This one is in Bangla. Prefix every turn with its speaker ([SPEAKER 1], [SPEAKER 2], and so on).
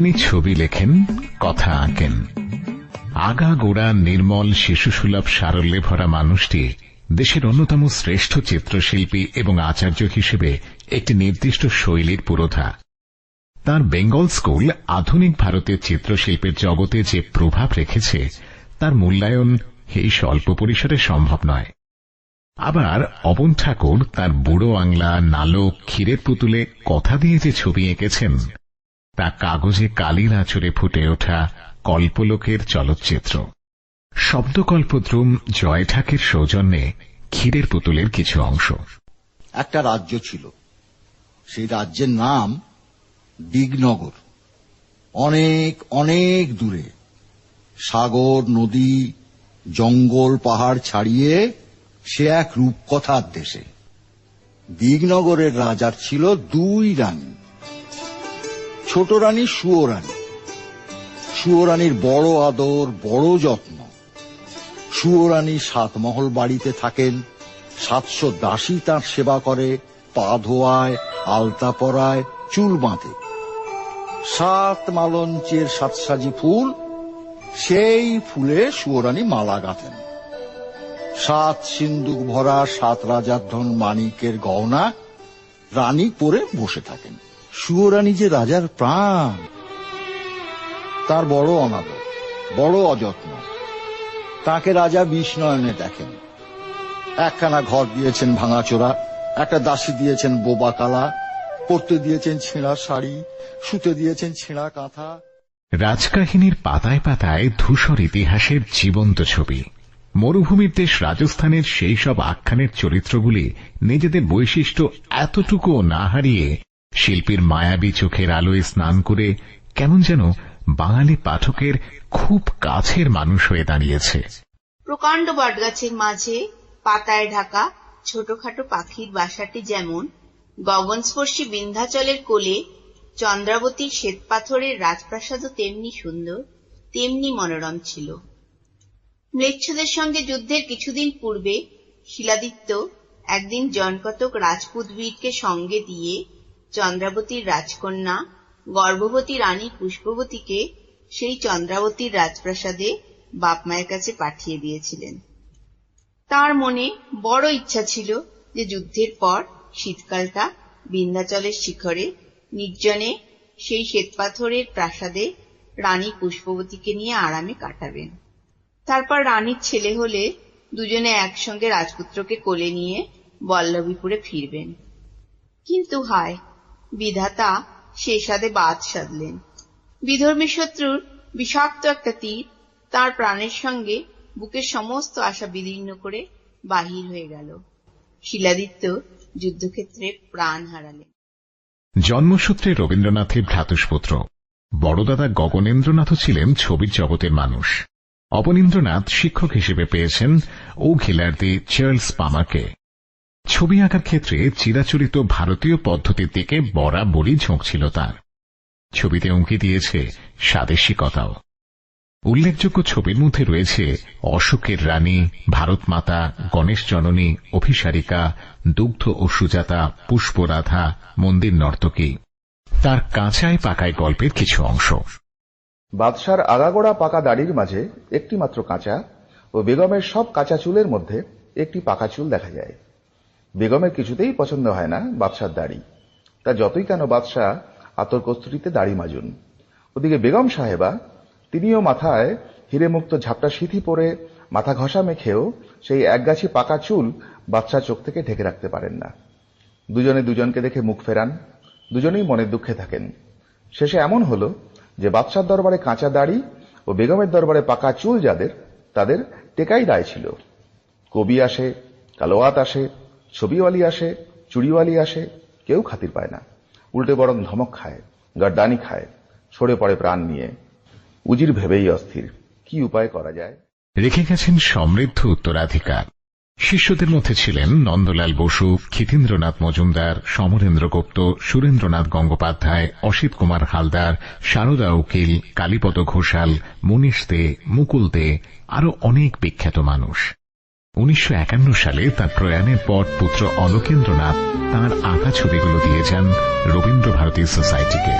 [SPEAKER 1] ছবি লেখেন, কথা আঁকেন। আগা গোড়া নির্মল শিশুসুলভ সারল্যে ভরা মানুষটি দেশের অন্যতম শ্রেষ্ঠ চিত্রশিল্পী এবং আচার্য হিসেবে একটি নির্দিষ্ট শৈলীর পুরোধা। তার বেঙ্গল স্কুল আধুনিক ভারতের চিত্রশিল্পের জগতে যে প্রভাব রেখেছে, তার মূল্যায়ন এই স্বল্প পরিসরে সম্ভব নয়। আবার অবন ঠাকুর তার বুড়ো আংলা, নালক, ক্ষীরের পুতুলে কথা দিয়ে যে ছবি এঁকেছেন তা কাগজে কালির আঁচড়ে ফুটে ওঠা কল্পলোকের চলচ্চিত্র। শব্দকল্পদ্রুম জয় ঠাকের সৌজন্যে ক্ষীরের পুতুলের কিছু অংশ।
[SPEAKER 2] একটা রাজ্য ছিল। সেই রাজ্যের নাম দিগনগর। অনেক অনেক দূরে। সাগর, নদী, জঙ্গল, পাহাড় ছাড়িয়ে সে এক রূপকথার দেশে। দিগনগরের রাজার ছিল দুই রানী। ছোট রানী সুয়োরানী সুয়োরানীর বড় আদর, বড় যত্ন। সুয়োরানী সাতমহল বাড়িতে থাকেন, সাতশো দাসী তার সেবা করে, পা ধোয়ায়, আলতা পরায়, চুল বাঁধে। সাত মালঞ্চের সাতসাজি ফুল, সেই ফুলে সুয়োরানী মালা গাঁথেন। সাত সিন্দুক ভরা সাত রাজার ধন মানিকের গহনা, রানী পরে বসে থাকেন। সুয়োরানী যে রাজার প্রাণ। তার বড় অনাদর, বড় অযত্ন। তাকে রাজা বিষ্ণয়নে দেখেন। একখানা ঘর দিয়েছেন ভাঙাচোরা, একটা দাসী দিয়েছেন বোবা কালা, পরতে দিয়েছেন ছেঁড়া শাড়ি শুতে দিয়েছেন ছেঁড়া কাঁথা।
[SPEAKER 1] রাজকাহিনীর পাতায় পাতায় ধূসর ইতিহাসের জীবন্ত ছবি। মরুভূমির দেশ রাজস্থানের সেই সব আখ্যানের চরিত্রগুলি নিজেদের বৈশিষ্ট্য এতটুকুও না হারিয়ে শিল্পীর মায়াবী চোখের আলোয় স্নান করে কেমন যেন বাঙালি পাঠকের খুব কাছের মানুষ হয়ে দাঁড়িয়েছে।
[SPEAKER 3] প্রকাণ্ড বটগাছের মাঝে, পাতায় ঢাকা, ছোটখাটো পাখির বাসাটি যেমন, গগনস্পর্শী বিন্ধ্যাচলের কোলে, চন্দ্রাবতীর শ্বেতপাথরের রাজপ্রাসাদও তেমনি সুন্দর, তেমনি মনোরম ছিল। ম্লেচ্ছদের সঙ্গে যুদ্ধের কিছুদিন পূর্বে শিলাদিত্য একদিন জনকতক রাজপুত বীরকে সঙ্গে দিয়ে চন্দ্রাবতীর রাজকন্যা, গর্ভবতী রানী পুষ্পবতীকে সেই চন্দ্রাবতীর রাজপ্রাসাদে বাপ মায়ের কাছে পাঠিয়ে দিয়েছিলেন। তার মনে বড় ইচ্ছা ছিল যে যুদ্ধের পর শীতকালটা বিন্ধ্যাচলের শিখরে, নির্জনে সেই শ্বেতপাথরের প্রাসাদে রানী পুষ্পবতীকে নিয়ে আরামে কাটাবেন। তারপর রানীর ছেলে হলে দুজনে একসঙ্গে রাজপুত্রকে কোলে নিয়ে বল্লভীপুরে ফিরবেন। কিন্তু হায় বিধাতা সে সাদে বাদ সাধলেন। বিধর্মী শত্রুর বিষাক্ত একটা তীর তার প্রাণের সঙ্গে বুকের সমস্ত আশা বিদীর্ণ করে বাহির হয়ে গেল। শিলাদিত্য যুদ্ধক্ষেত্রে প্রাণ হারালেন।
[SPEAKER 1] জন্মসূত্রে রবীন্দ্রনাথের ভ্রাতুষ্পুত্র। বড়দাদা গগনেন্দ্রনাথও ছিলেন ছবির জগতের মানুষ। অবনীন্দ্রনাথ শিক্ষক হিসেবে পেয়েছেন ও খিলার্দি চার্লস পামাকে। ছবি আঁকার ক্ষেত্রে চিরাচরিত ভারতীয় পদ্ধতির দিকে বরাবরই ঝোঁক ছিল তার। ছবিতে উঁকি দিয়েছে স্বাদেশিকতাও। উল্লেখযোগ্য ছবির মধ্যে রয়েছে অশোকের রানী ভারত মাতা গণেশ জননী, অভিসারিকা, দুগ্ধ ও সুজাতা, পুষ্পরাধা, মন্দির নর্তকী। তার কাঁচায় পাকায় গল্পের কিছু অংশ।
[SPEAKER 4] বাদশার আগাগোড়া পাকা দাড়ির মাঝে একটি মাত্র কাঁচা ও বেগমের সব কাঁচা চুলের মধ্যে একটি পাকা চুল দেখা যায়। বেগমের কিছুতেই পছন্দ হয় না বাদশার দাড়ি। তা যতই কেন বাদশাহ আতর কস্তুরিতে দাড়ি মাজুন। ওদিকে বেগম সাহেবা, তিনিও মাথায় হিরে মুক্ত ঝাপটা সিঁথি পরে মাথা ঘষা মেখেও সেই একগাছি পাকা চুল বাদশাহ চোখ থেকে ঢেকে রাখতে পারেন না। দুজনে দুজনকে দেখে মুখ ফেরান, দুজনেই মনের দুঃখে থাকেন। শেষে এমন হলো যে বাদশার দরবারে কাঁচা দাড়ি ও বেগমের দরবারে পাকা চুল যাদের, তাদের টেকাই দায় ছিল। কবি আসে, কালোয়াত আসে ছবিওয়ালি আসে, চুড়িওয়ালি আসে, কেউ খাতির পায় না। উল্টে বরং ধমক খায়, গড্ডানি খায় সরে পড়ে প্রাণ নিয়ে। উজির ভেবেই অস্থির। কি উপায় করা যায়?
[SPEAKER 1] রেখে গেছেন সমৃদ্ধ উত্তরাধিকার। শিষ্যদের মধ্যে ছিলেন নন্দলাল বসু, ক্ষিতীন্দ্রনাথ মজুমদার, সমরেন্দ্র গুপ্ত, সুরেন্দ্রনাথ গঙ্গোপাধ্যায়, অসিত কুমার হালদার শারদা উকিল, কালীপদ ঘোষাল, মনীষ দে, মুকুল দে আরও অনেক বিখ্যাত মানুষ। উনিশশো একান্ন সালে তার প্রয়াণের পর পুত্র অলোকেন্দ্রনাথ তাঁর আঁকা ছবিগুলো দিয়ে যান রবীন্দ্র ভারতী সোসাইটিকে।